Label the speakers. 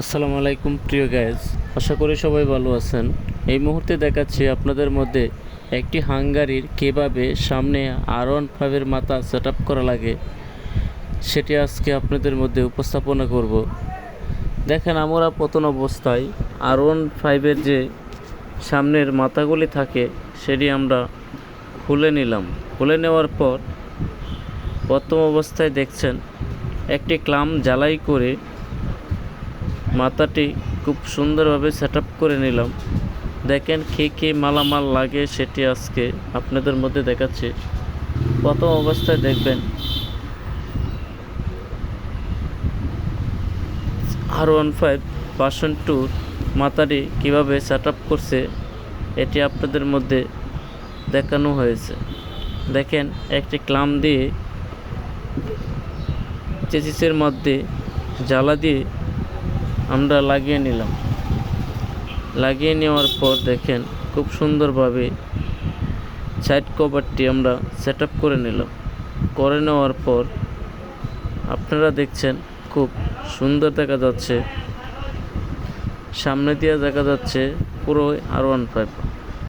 Speaker 1: আসসালামু আলাইকুম, প্রিয় গ্যাস আশা করি সবাই ভালো আছেন। এই মুহূর্তে দেখাচ্ছি আপনাদের মধ্যে একটি হাঙ্গারির কেভাবে সামনে আর ওয়ান ফাইভের মাথা সেট করা লাগে, সেটি আজকে আপনাদের মধ্যে উপস্থাপনা করব। দেখেন আমরা প্রথম অবস্থায় আর ওয়ান ফাইভের যে সামনের মাথাগুলি থাকে, সেটি আমরা খুলে নিলাম। খুলে নেওয়ার পর প্রথম অবস্থায় দেখছেন, একটি ক্লাম জ্বালাই করে মাথাটি খুব সুন্দরভাবে সেট করে নিলাম। দেখেন কী কী মালামাল লাগে সেটি আজকে আপনাদের মধ্যে দেখাচ্ছি। প্রথম অবস্থায় দেখবেন আর ওয়ান ফাইভ পার্সন টুর মাথাটি কীভাবে সেট করছে এটি আপনাদের মধ্যে দেখানো হয়েছে। দেখেন, একটি ক্লাম দিয়ে চেসিসের মধ্যে জ্বালা দিয়ে আমরা লাগিয়ে নিলাম। লাগিয়ে নেওয়ার পর দেখেন খুব সুন্দরভাবে সাইড কভারটি আমরা সেট করে নিলাম। করে নেওয়ার পর আপনারা দেখছেন খুব সুন্দর দেখা যাচ্ছে। সামনে দিয়ে দেখা যাচ্ছে পুরো আর ওয়ান ফাইভ